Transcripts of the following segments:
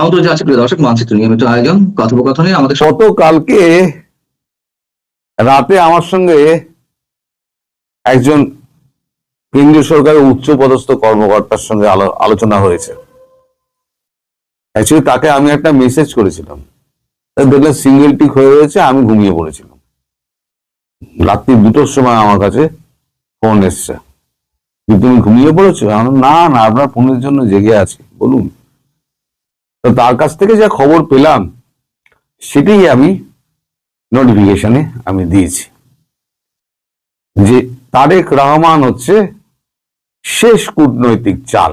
আমন্ত্রণ জানাচ্ছি প্রিয় দর্শক, মানচিত্র নিয়মিত আয়োজন, কথোপকথনে আমাদের গত কালকে রাতে আমার সঙ্গে একজন কেন্দ্রীয় সরকারের উচ্চ পদস্থ কর্মকর্তার সঙ্গে আলোচনা হয়েছে। অ্যাকচুয়ালি তাকে আমি একটা মেসেজ করেছিলাম। দেখলাম সিঙ্গেল টিক হয়ে রয়েছে, আমি ঘুমিয়ে পড়েছিলাম। রাত্রি দুটোর সময় আমার কাছে ফোন এসছে। তুমি ঘুমিয়ে পড়েছো? না না, আপনার ফোনের জন্য জেগে আছি। বলুন। তো তার কাছ থেকে যা খবর পেলাম, সেটাই আমি নোটিফিকেশনে আমি দিয়েছি। যে তারেক রহমান হচ্ছে শেষ কূটনৈতিক চাল।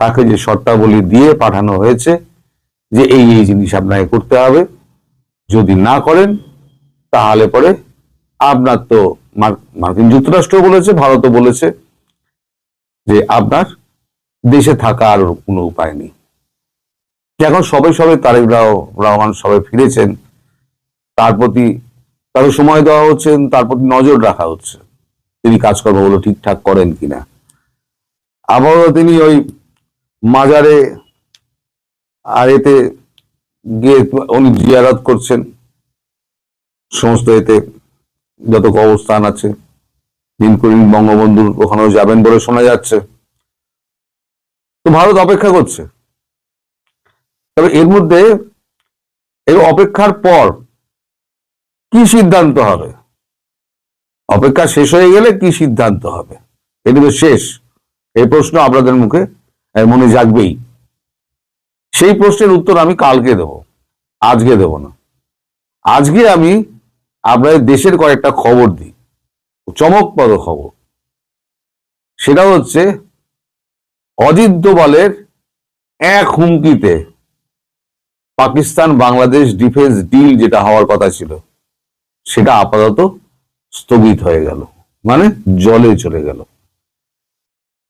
তাকে যে শর্তাবলী দিয়ে পাঠানো হয়েছে যে এই এই জিনিস আপনাকে করতে হবে, যদি না করেন, তাহলে পরে আপনার তো মার্কিন যুক্তরাষ্ট্র বলেছে, ভারতও বলেছে যে আপনার দেশে থাকা আর কোনো উপায় নেই। এখন সবাই সবাই তারেক রহমান সবাই ফিরেছেন, তার প্রতি তাকে সময় দেওয়া হচ্ছে, তার প্রতি নজর রাখা হচ্ছে। তিনি কাজকর্মগুলো ঠিকঠাক করেন কিনা। আবারও তিনি ওই মাজারে আর এতে গিয়ে উনি জিয়ারত করছেন। সমস্ত এতে যত অবস্থান আছে দিন বঙ্গবন্ধুর ওখানেও যাবেন বলে শোনা যাচ্ছে। তো ভারত অপেক্ষা করছে। তবে এর মধ্যে এই অপেক্ষার পর কি সিদ্ধান্ত হবে? অপেক্ষা শেষ হয়ে গেলে কি সিদ্ধান্ত হবে? এটি তো শেষ। এই প্রশ্ন আপনাদের মুখে মনে জাগবেই। সেই প্রশ্নের উত্তর আমি কালকে দেব, আজকে দেব না। আজকে আমি আপনাদের দেশের কয়েকটা খবর দিই, চমকপ্রদ খবর। সেটা হচ্ছে অজিত দোবালের এক হুমকিতে পাকিস্তান বাংলাদেশ ডিফেন্স ডিল যেটা হওয়ার কথা ছিল, সেটা আপাতত স্থগিত হয়ে গেল মানে জলে চলে গেল।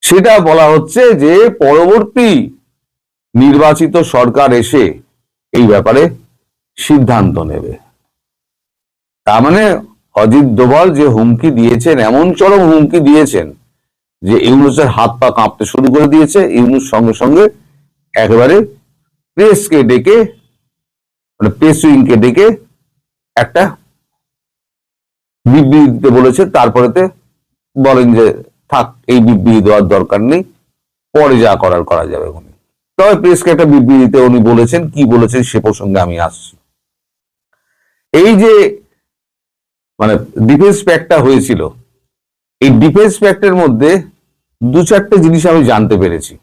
সেটা বলা হচ্ছে যে পরবর্তী নির্বাচিত সরকার এসে এই ব্যাপারে সিদ্ধান্ত নেবে। তার মানে অজিত দোভাল যে হুমকি দিয়েছেন, এমন চরম হুমকি দিয়েছেন যে ইউনুসের হাত পা কাঁপতে শুরু করে দিয়েছে। ইউনুস সঙ্গে সঙ্গে একেবারে প্রেসকে ডেকে মানে প্রেস উইংকে ডেকে একটা বিবৃতি দিতে বলেছে, তারপরেতে বলেন যে, থাক, এই বিবৃতি দেওয়ার দরকার নেই, পরে যা করার করা যাবে উনি। তবে প্রেসকে একটা বিবৃতিতে উনি বলেছেন, কি বলেছেন সে প্রসঙ্গে আমি আসছি। এই যে মানে ডিফেন্স প্যাক্টটা হয়েছিল, এই ডিফেন্স প্যাক্টের মধ্যে দু চারটে জিনিস আমি জানতে পেরেছি।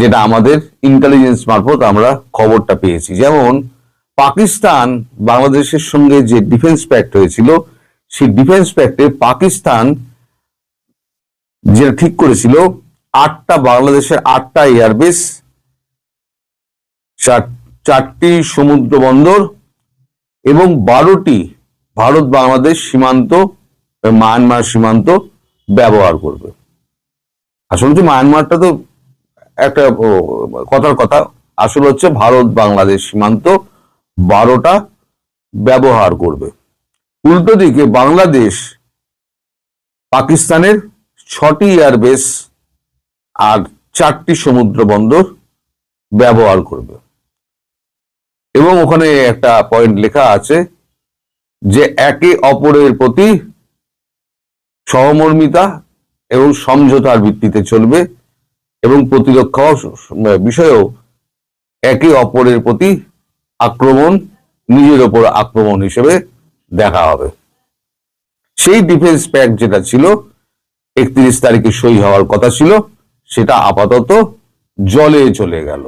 যেটা আমাদের ইন্টেলিজেন্স মারফত আমরা খবরটা পেয়েছি। যেমন, পাকিস্তান বাংলাদেশের সঙ্গে যে ডিফেন্স প্যাক্ট হয়েছিল, সেই ডিফেন্স প্যাক্টে পাকিস্তান যেটা ঠিক করেছিল, আটটা বাংলাদেশের আটটা এয়ারবেস চারটি সমুদ্র বন্দর এবং বারোটি ভারত বাংলাদেশ সীমান্ত মায়ানমার সীমান্ত ব্যবহার করবে। আসলে মায়ানমারটা তো একটা কথার কথা। আসলে হচ্ছে ভারত বাংলাদেশ সীমান্ত বারোটা ব্যবহার করবে। উল্টো দিকে বাংলাদেশ পাকিস্তানের ছটি এয়ারবেস আর চারটি সমুদ্র বন্দর ব্যবহার করবে। এবং ওখানে একটা পয়েন্ট লেখা আছে যে একে অপরের প্রতি সহমর্মিতা এবং সমঝোতার ভিত্তিতে চলবে। এবং প্রতিরক্ষা বিষয়েও একে অপরের প্রতি আক্রমণ, নিজের ওপর আক্রমণ হিসেবে দেখা হবে। সেই ডিফেন্স প্যাক্ট যেটা ছিল, একত্রিশ তারিখে সই হওয়ার কথা ছিল, সেটা আপাতত জলে চলে গেল।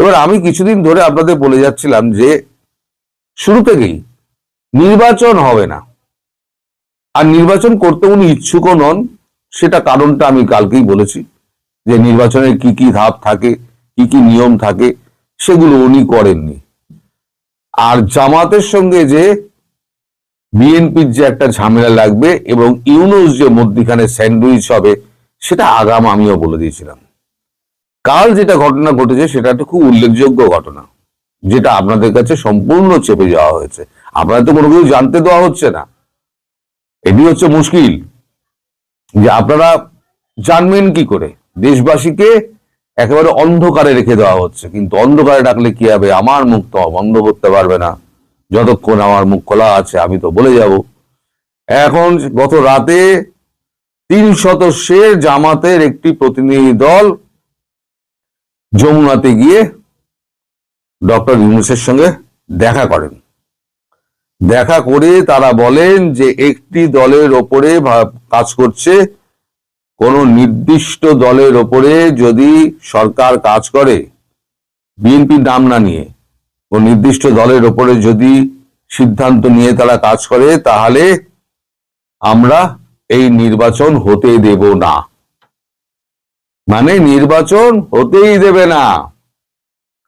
এবার আমি কিছুদিন ধরে আপনাদের বলে যাচ্ছিলাম যে, শুরু থেকেই নির্বাচন হবে না। আর নির্বাচন করতে উনি ইচ্ছুকও নন সেটা কারণটা আমি কালকেই বলেছি, যে নির্বাচনের কি কি ধাপ থাকে, কি কি নিয়ম থাকে, সেগুলো উনি করেননি। আর জামাতের সঙ্গে যে বিএনপির যে একটা ঝামেলা লাগবে এবং ইউনুস যে মধ্যিখানে স্যান্ডউইচ হবে, সেটা আগাম আমিও বলে দিয়েছিলাম। কাল যেটা ঘটনা ঘটেছে, সেটা একটা খুব উল্লেখযোগ্য ঘটনা, যেটা আপনাদের কাছে সম্পূর্ণ চেপে যাওয়া হয়েছে। আপনাদের তো কোনো কিছু জানতে দেওয়া হচ্ছে না। এটি হচ্ছে মুশকিল। যে আপনারা জানবেন কি করে? দেশবাসীকে একেবারে অন্ধকারে রেখে দেওয়া হচ্ছে। কিন্তু অন্ধকারে ডাকলে কি হবে? আমার মুখ তো বন্ধ করতে পারবে না। যতক্ষণ আমার মুখ খোলা আছে, আমি তো বলে যাব। এখন গত রাতে তিন সদস্যের জামাতের একটি প্রতিনিধি দল যমুনাতে গিয়ে ডক্টর ইউনুসের সঙ্গে দেখা করেন। দেখা করে তারা বলেন যে একটি দলের ওপরে কাজ করছে। কোন নির্দিষ্ট দলের ওপরে যদি সরকার কাজ করে, বিএনপির নাম না নিয়ে, কোন নির্দিষ্ট দলের ওপরে যদি সিদ্ধান্ত নিয়ে তারা কাজ করে, তাহলে আমরা এই নির্বাচন হতে দেব না। মানে নির্বাচন হতেই দেবে না।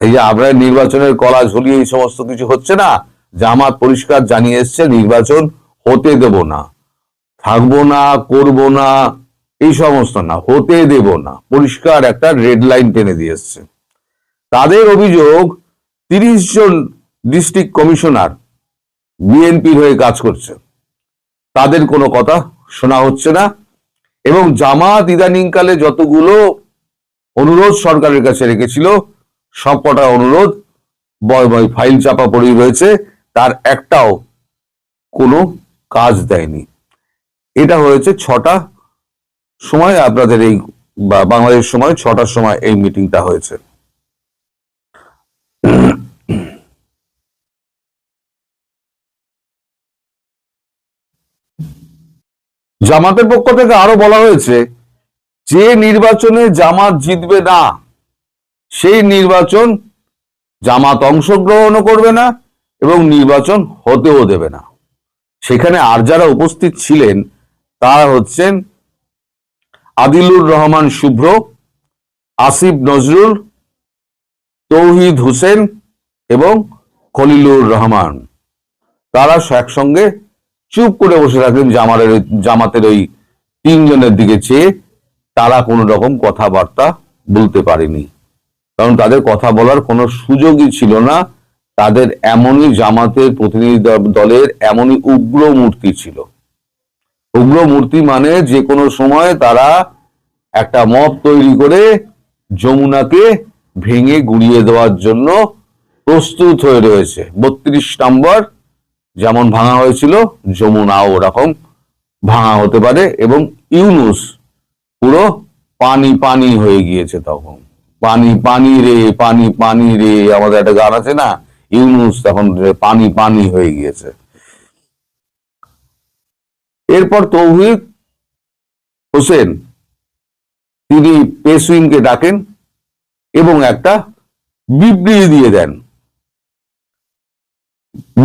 এই যে আমরা নির্বাচনের কলা ঝুলিয়ে এই সমস্ত কিছু হচ্ছে না জামাত পরিষ্কার জানিয়ে এসছে, নির্বাচন হতে দেব না। থাকব না, করব না, এই সমস্ত না, হতে দেব না। পরিষ্কার একটা রেড লাইন টেনে দিয়ে এসছে। তাদের অভিযোগ, তিরিশ জন ডিস্ট্রিক্ট কমিশনার বিএনপির হয়ে কাজ করছে। তাদের কোনো কথা শোনা হচ্ছে না এবং জামাত ইদানিংকালে যতগুলো অনুরোধ সরকারের কাছে রেখেছিল, সবকটা অনুরোধ বয় বয় ফাইল চাপা পড়েই রয়েছে। তার একটাও কোনো কাজ দেয়নি। এটা হয়েছে ছটা সময়, আপনাদের এই বাংলাদেশ সময়, ছটার সময় এই মিটিংটা হয়েছে। জামাতের পক্ষ থেকে আরও বলা হয়েছে, যে নির্বাচনে জামাত জিতবে না, সেই নির্বাচন জামাত অংশগ্রহণও করবে না এবং নির্বাচন হতেও দেবে না। সেখানে আর যারা উপস্থিত ছিলেন, তারা হচ্ছেন আদিলুর রহমান শুভ্র, আসিফ নজরুল, তৌহিদ হোসেন এবং খলিলুর রহমান। তারা একসঙ্গে চুপ করে বসে থাকলেন জামারের জামাতের ওই তিনজনের দিকে চেয়ে। তারা কোনো রকম কথাবার্তা বলতে পারেনি। কারণ তাদের কথা বলার কোনো সুযোগই ছিল না। তাদের এমনই জামাতের প্রতিনিধি দলের এমনই উগ্র মূর্তি ছিল। উগ্র মূর্তি মানে যে কোনো সময় তারা একটা মত তৈরি করে যমুনাকে ভেঙে গুড়িয়ে দেওয়ার জন্য প্রস্তুত হয়ে রয়েছে। বত্রিশ নম্বর যেমন ভাঙা হয়েছিল, যমুনাও ওরকম ভাঙা হতে পারে এবং ইউনুস পুরো পানি পানি হয়ে গিয়েছে তখন। পানি পানি রে, পানি পানি রে, আমাদের একটা গান আছে না? ইউনুস তখন পানি পানি হয়ে গিয়েছে। এরপর তৌহিদ হোসেন, তিনি পেসুইনকে ডাকেন এবং একটা বিবৃতি দিয়ে দেন।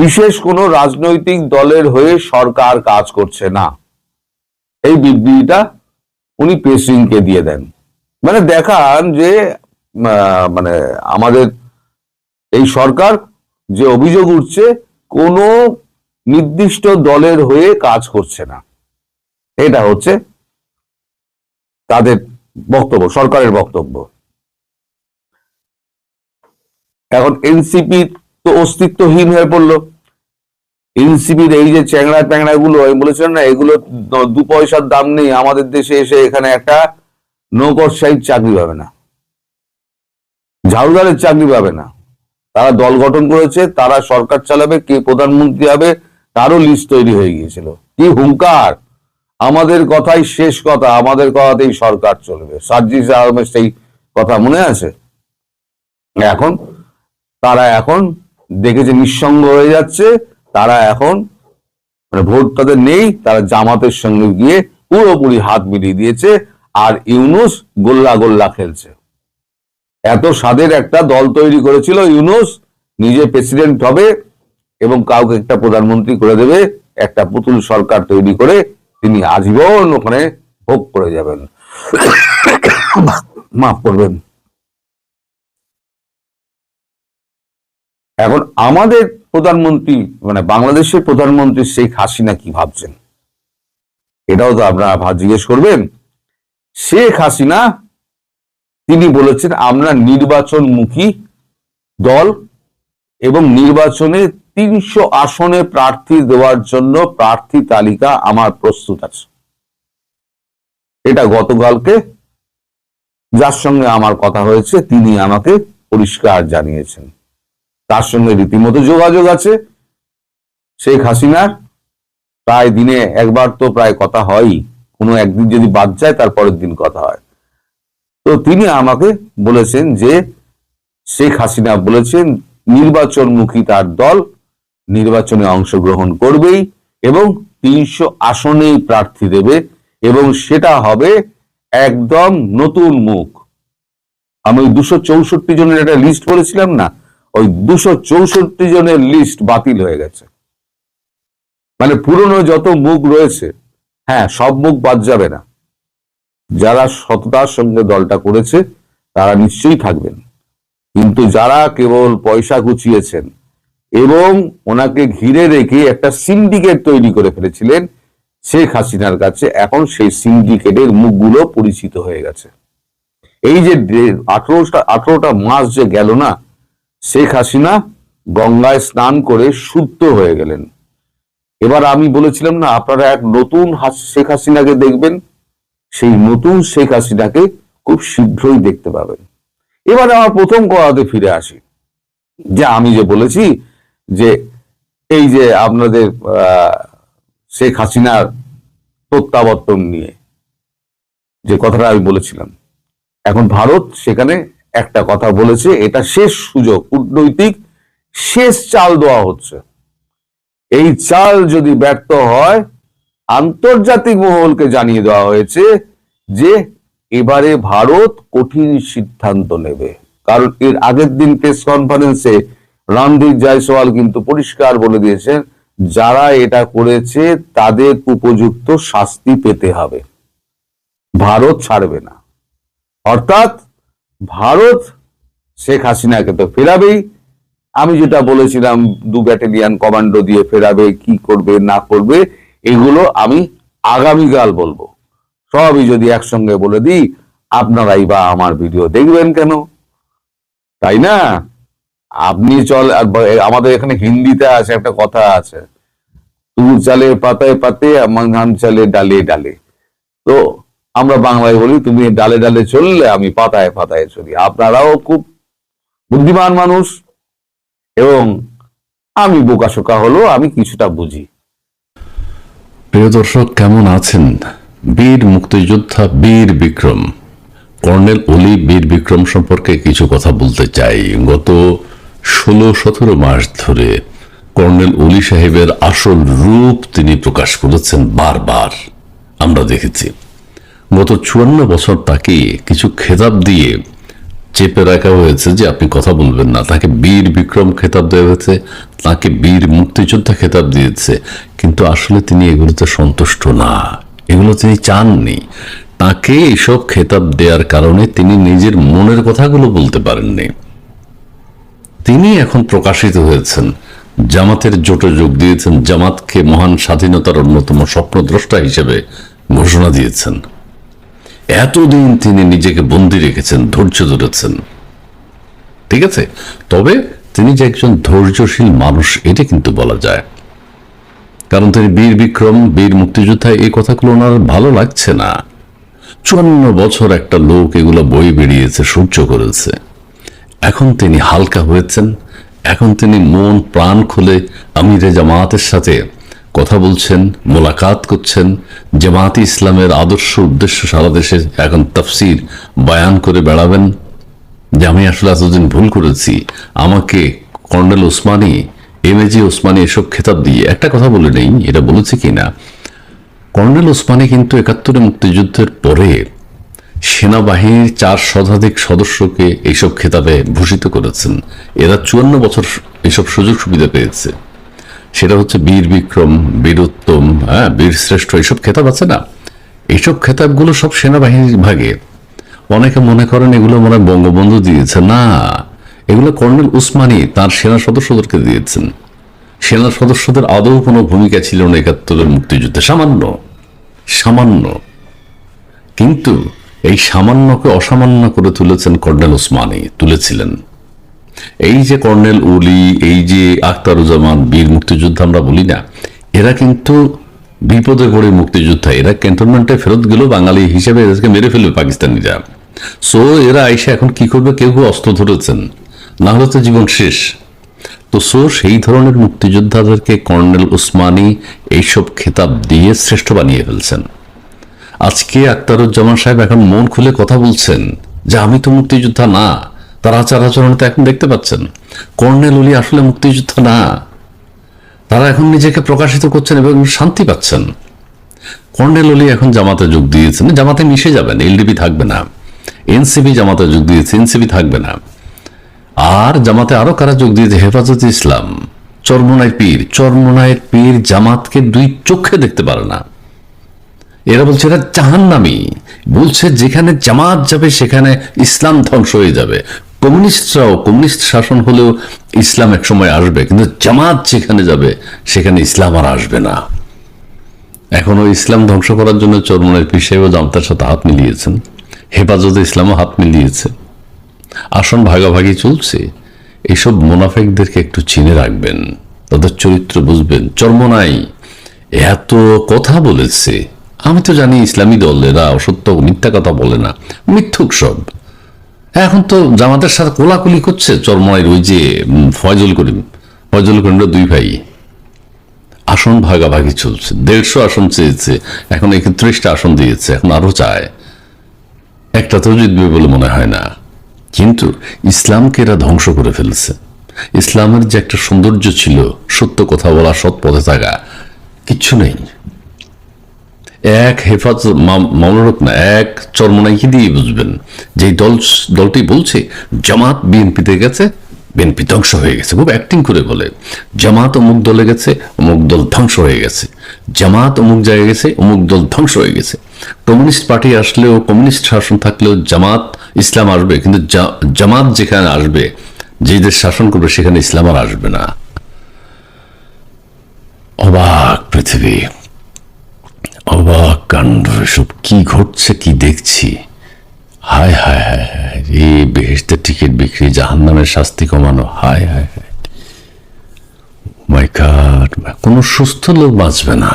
বিশেষ কোনো রাজনৈতিক দলের হয়ে সরকার কাজ করছে না। এই বিবৃতিটা উনি পেসিংকে দিয়ে দেন। মানে দেখান যে মানে আমাদের এই সরকার যে অভিযোগ উঠছে, কোনো নির্দিষ্ট দলের হয়ে কাজ করছে না। এটা হচ্ছে তাদের বক্তব্য, সরকারের বক্তব্য। এখন এনসিপি তো অস্তিত্বহীন হয়ে পড়ল। এনসিপির এই যে চ্যাংড়া ট্যাংড়া গুলো আমি বলেছিলাম না, এগুলো দু পয়সার দাম নেই। আমাদের দেশে এসে এখানে একটা নৌকরশাহীর চাকরি পাবে না। ঝাড়ুদারের চাকরি পাবে না। তারা দল গঠন করেছে, তারা সরকার চালাবে, কে প্রধানমন্ত্রী হবে, তারও লিস্ট তৈরি হয়ে গিয়েছিল। কি হুঙ্কার! আমাদের কথাই শেষ কথা, আমাদের কথাতেই সরকার চলবে। সার্জিস আহমেদ সেই কথা মনে আছে? এখন তারা এখন দেখেছে নিঃসঙ্গ হয়ে যাচ্ছে, তারা এখন মানে ভোট তাদের নেই, তারা জামাতের সঙ্গে গিয়ে পুরোপুরি হাত মিলিয়ে দিয়েছে, আর ইউনুস গোল্লা গোল্লা খেলছে। এত স্বাদের একটা দল তৈরি করেছিল ইউনুস, নিজে প্রেসিডেন্ট হবে এবং কাউকে একটা প্রধানমন্ত্রী করে দেবে, একটা পুতুল সরকার তৈরি করে তিনি আজীবন ওখানে ভোগ করে যাবেন। মাফ করবেন। এখন আমাদের প্রধানমন্ত্রী মানে বাংলাদেশের প্রধানমন্ত্রী শেখ হাসিনা কি ভাবছেন? এটাও তো আপনারা জিজ্ঞেস করবেন। শেখ হাসিনা তিনি বলেছেন, আমরা নির্বাচনমুখী দল এবং নির্বাচনে তিনশো আসনে প্রার্থী দেওয়ার জন্য প্রার্থী তালিকা আমার প্রস্তুত আছে। এটা গতকালকে যার সঙ্গে আমার কথা হয়েছে, তিনি আমাকে পরিষ্কার জানিয়েছেন। তার সঙ্গে রীতিমতো যোগাযোগ আছে। শেখ হাসিনার প্রায় দিনে একবার তো প্রায় কথা হয়ই। কোনো একদিন যদি বাদ যায়, তারপরের দিন কথা হয়। তো তিনি আমাকে বলেছেন যে শেখ হাসিনা বলেছেন, নির্বাচনমুখী তার দল নির্বাচনে অংশগ্রহণ করবেই এবং তিনশো আসনেই প্রার্থী দেবে এবং সেটা হবে একদম নতুন মুখ। আমি ওই দুশো চৌষট্টি জনের একটা লিস্ট বলেছিলাম না? ওই দুশো চৌষট্টি জনের লিস্ট বাতিল হয়ে গেছে। মানে পুরনো যত মুখ রয়েছে হ্যাঁ সব মুখ বাদ যাবে না। যারা সততার সঙ্গে দলটা করেছে, তারা নিশ্চয়ই থাকবেন। কিন্তু যারা কেবল পয়সা গুছিয়েছেন এবং ওনাকে ঘিরে রেখে একটা সিন্ডিকেট তৈরি করে ফেলেছিলেন, শেখ হাসিনার কাছে এখন সেই সিন্ডিকেটের মুখগুলো পরিচিত হয়ে গেছে। এই যে আঠারোটা আঠারোটা মাস যে গেল না, শেখ হাসিনা গঙ্গায় স্নান করে শুদ্ধ হয়ে গেলেন। এবার আমি বলেছিলাম না, আপনারা এক নতুন শেখ হাসিনাকে দেখবেন সেই নতুন শেখ হাসিনাকে খুব শীঘ্রই দেখতে পাবেন। এবার আমার প্রথম কথাতে ফিরে আসি। যে আমি যে বলেছি যে এই যে আপনাদের শেখ হাসিনার প্রত্যাবর্তন নিয়ে যে কথাটা আমি বলেছিলাম, এখন ভারত সেখানে একটা কথা বলেছে, এটা শেষ সুযোগ, কূটনৈতিক শেষ চাল দেওয়া হচ্ছে। এই চাল যদি ব্যর্থ হয় আন্তর্জাতিক মহলকে জানিয়ে দেওয়া হয়েছে যে এবারে ভারত কঠিন সিদ্ধান্ত নেবে। কারণ এর আগের দিন প্রেস কনফারেন্সে রণদীপ জয়সওয়াল কিন্তু পরিষ্কার বলে দিয়েছেন, যারা এটা করেছে তাদের উপযুক্ত শাস্তি পেতে হবে। ভারত ছাড়বে না। অর্থাৎ ভারত শেখ হাসিনাকে তো ফেরাবেই। আমি যেটা বলেছিলাম, দু ব্যাটালিয়ান কমান্ডো দিয়ে ফেরাবে, কি করবে, না করবে এগুলো আমি আগামীকাল বলব। সবই যদি একসঙ্গে বলে দিই, আপনারাই বা আমার ভিডিও দেখবেন কেন? তাই না? আপনি চল আমাদের এখানে হিন্দিতে আছে, একটা কথা আছে। তু চালে পাতায় পাতে ধান চালে ডালে ডালে। তো আমরা বাংলায় বলি, তুমি ডালে ডালে চললে, আমি পাতায় পাতায় চলি। আপনারাও খুব বুদ্ধিমান মানুষ। এবং আমি বোকাশোকা হলো আমি কিছুটা বুঝি। প্রিয় দর্শক, কেমন আছেন? বীর মুক্তিযোদ্ধা বীর বিক্রম। কর্নেল অলি বীর বিক্রম সম্পর্কে কিছু কথা বলতে চাই। গত ষোলো সতেরো মাস ধরে কর্নেল অলি সাহেবের আসল রূপ তিনি প্রকাশ করেছেন বারবার। আমরা দেখেছি। গত চুয়ান্ন বছর তাকে কিছু খেতাব দিয়ে চেপে রাখা হয়েছে যে আপনি কথা বলবেন না। তাকে বীর বিক্রম খেতাব দেওয়া হয়েছে, তাকে বীর মুক্তিযোদ্ধা খেতাব দিয়েছে। কিন্তু আসলে তিনি এগুলোতে সন্তুষ্ট না। এগুলো তিনি চাননি। তাকে এসব খেতাব দেওয়ার কারণে তিনি নিজের মনের কথাগুলো বলতে পারেননি। তিনি এখন প্রকাশিত হয়েছেন। জামাতের জোটে যোগ দিয়েছেন। জামাতকে মহান স্বাধীনতার অন্যতম স্বপ্নদ্রষ্টা হিসেবে ঘোষণা দিয়েছেন। এতদিন তিনি নিজেকে বন্দি রেখেছেন, ধৈর্য ধরেছেন। ঠিক আছে? তবে তিনি যে একজন ধৈর্যশীল মানুষ, এটা কিন্তু বলা যায়। কারণ তিনি বীর বিক্রম, বীর মুক্তিযোদ্ধা এই কথাগুলো ওনার ভালো লাগছে না। চুয়ান্ন বছর একটা লোক এগুলো বই বেরিয়েছে, সহ্য করেছে। এখন তিনি হালকা হয়েছেন, এখন তিনি মন, প্রাণ খুলে আমিরে জামাতের সাথে কথা বলছেন, মোলাকাত করছেন জামাত ইসলামের আদর্শ উদ্দেশ্য সারা দেশে এখন তফসির বয়ান করে বেড়াবেন। যে আমি আসলে এতদিন ভুল করেছি, আমাকে colonel Osmani M A G Osmani খেতাব দিয়ে, একটা কথা বলে নেই, এটা বলেছে কি না কর্নেল ওসমানী কিন্তু একাত্তরে মুক্তিযুদ্ধের পরে সেনাবাহিনীর চার শতাধিক সদস্যকে এইসব খেতাবে ভূষিত করেছেন। এরা চুয়ান্ন বছর এসব সুযোগ সুবিধা পেয়েছে। সেটা হচ্ছে বীর বিক্রম বীরোত্তম হ্যাঁ বীর শ্রেষ্ঠ এইসব খেতাব আছে না? এইসব খেতাবগুলো সব সেনাবাহিনীর ভাগে। অনেকে মনে করেন এগুলো মনে বঙ্গবন্ধু দিয়েছে। না, এগুলো কর্নেল উসমানী তার সেনা সদস্যদেরকে দিয়েছেন। সেনা সদস্যদের আদৌ কোনো ভূমিকা ছিল না একাত্তরের মুক্তিযুদ্ধে? সামান্য সামান্য। কিন্তু এই সামান্যকে অসামান্য করে তুলেছেন কর্নেল ওসমানী তুলেছিলেন। এই যে কর্নেল উলি, এই যে আখতারুজ্জামান বীর মুক্তিযোদ্ধা আমরা বলি না, এরা কিন্তু বিপদে পড়ে মুক্তিযোদ্ধা। এরা ক্যান্টনমেন্টে ফেরত গেল, বাঙালি হিসেবে এদেরকে মেরে ফেলবে পাকিস্তানিরা। সো এরা আইসা এখন কি করবে? কেউ কেউ অস্ত্র ধরেছেন। না হলে তো জীবন শেষ। তো সো সেই ধরনের মুক্তিযোদ্ধাদেরকে কর্নেল উসমানী এইসব খেতাব দিয়ে শ্রেষ্ঠ বানিয়ে ফেলছেন। আজকে আক্তারুজ্জামান সাহেব এখন মন খুলে কথা বলছেন যে, আমি তো মুক্তিযোদ্ধা না। তার আচার আচরণ তো এখন দেখতে পাচ্ছেন। কর্নেল উলি আসলে মুক্তিযোদ্ধা না। তারা এখন নিজেকে প্রকাশিত করছেন এবং শান্তি পাচ্ছেন। কর্নেল অলি এখন জামাতে যোগ দিয়েছেন। জামাতে মিশে যাবেন এলডিপি থাকবে না। এনসিপি জামাতে যোগ দিয়েছে এনসিপি থাকবে না। আর জামাতে আরও কারা যোগ দিয়েছে? হেফাজত ইসলাম। চরমনায় পীর। চরমনায়ের পীর জামাতকে দুই চোখে দেখতে পারে না। এরা বলছে এরা জাহান্নামি। বলছে, যেখানে জামাত যাবে, সেখানে ইসলাম ধ্বংস হয়ে যাবে। কমিউনিস্টরাও কমিউনিস্ট শাসন হলেও ইসলাম এক সময় আসবে, কিন্তু জামাত যেখানে যাবে, সেখানে ইসলাম আর আসবে না। এখনও ইসলাম ধ্বংস করার জন্য চরমনের পীর সাহেব জামতার সাথে হাত মিলিয়েছেন। হেফাজতে ইসলামও হাত মিলিয়েছে। আসন ভাগাভাগি চলছে। এইসব মোনাফেকদেরকে একটু চিনে রাখবেন, তাদের চরিত্র বুঝবেন। চর্মনাই এত কথা বলেছে। আমি তো জানি ইসলামী দল, এরা অসত্য মিথ্যা কথা বলে না। মিথ্যুক সব। এখন তো জামাতের সাথে কোলাকুলি করছে। চরমনাইয়ের ওই যে ফয়জুল করিম। ফয়জল করিমরা দুই ভাই। আসন ভাগাভাগি চলছে। দেড়শো আসন চেয়েছে। এখন একত্রিশটা আসন দিয়েছে। এখন আরও চায়। একটা তো জিতবে বলে মনে হয় না। কিন্তু ইসলামকে এরা ধ্বংস করে ফেলছে। ইসলামের যে একটা সৌন্দর্য ছিল, সত্য কথা বলা সৎ পথে থাকা, কিচ্ছু নেই। এক হেফাজত মামলক না এক চর্মনাইকে দিয়ে বুঝবেন। যে দল, দলটি বলছে, জামাত বিএনপিতে গেছে, বিএনপি ধ্বংস হয়ে গেছে। খুব অ্যাক্টিং করে বলে। জামাত অমুক দলে গেছে, অমুক দল ধ্বংস হয়ে গেছে। জামাত অমুক জায়গায় গেছে, অমুক দল ধ্বংস হয়ে গেছে। কমিউনিস্ট পার্টি আসলেও, কমিউনিস্ট শাসন থাকলেও জামাত, ইসলাম আসবে। কিন্তু জামাত যেখানে আসবে যে দেশ শাসন করবে, সেখানে ইসলাম আর আসবে না। অবাক পৃথিবী। অবাক কাণ্ড, এসব কি ঘটছে, কি দেখছি? হায় হায় হায় হায় এই বেহেস্তের টিকিট বিক্রি জাহান নামের শাস্তি কমানো, হায় হায় হায়। মাই গড কোনো সুস্থ লোক বাঁচবে না।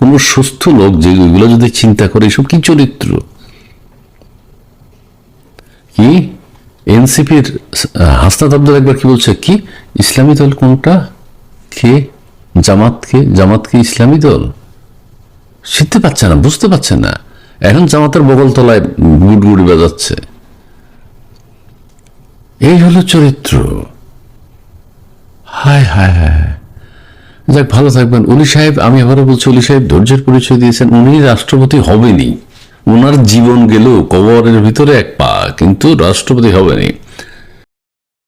কোনো সুস্থ লোক যে ওইগুলো যদি চিন্তা করে, এসব কি চরিত্র? কি? এনসিপির হাসনাত আব্দুল একবার কি বলছে? কি? ইসলামী দল কোনটা? কে? জামাত কে জামাত কি ইসলামী দল? শিখতে পারছে না, বুঝতে পারছে না। এখন জামাতের বগল তলায় গুড়গুড়ি বাজাচ্ছে। এই হলো চরিত্র। হায় হায় হায়। যাক, ভালো থাকবেন। উলি সাহেব, আমি আবারও বলছি, উলি সাহেব ধৈর্যের পরিচয় দিয়েছেন। উনি রাষ্ট্রপতি হবেনি ওনার জীবন গেল কবরের ভিতরে এক পা, কিন্তু রাষ্ট্রপতি হবেনি